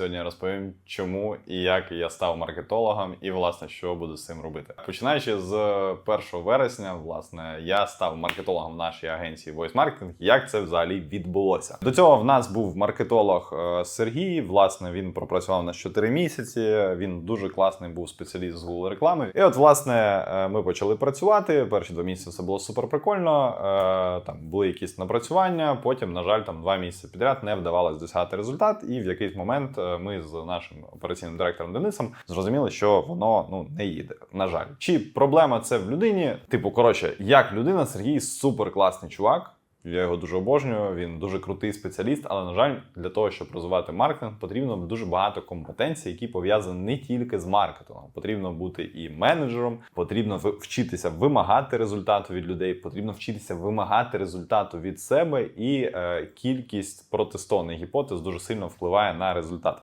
сьогодні розповім, чому і як я став маркетологом, і власне що буду з цим робити. Починаючи з 1 вересня, власне, я став маркетологом в нашій агенції Voice Marketing. Як це взагалі відбулося? До цього в нас був маркетолог е, Сергій. Власне, він пропрацював на 4 місяці. Він дуже класний був спеціаліст з Google реклами. І от, власне, е, ми почали працювати. Перші два місяці це було супер прикольно. Е, Там були якісь напрацювання. Потім, на жаль, там два місяці підряд не вдавалось досягати результат. І в якийсь момент ми з нашим операційним директором Денисом зрозуміли, що воно ну не їде. На жаль, чи проблема це в людині? Типу, коротше, як людина, Сергій супер класний чувак. Я його дуже обожнюю. Він дуже крутий спеціаліст, але на жаль, для того, щоб розвивати маркетинг, потрібно дуже багато компетенцій, які пов'язані не тільки з маркетингом. Потрібно бути і менеджером, потрібно вчитися вимагати результату від людей, потрібно вчитися вимагати результату від себе, і е, кількість протестованих гіпотез дуже сильно впливає на результат.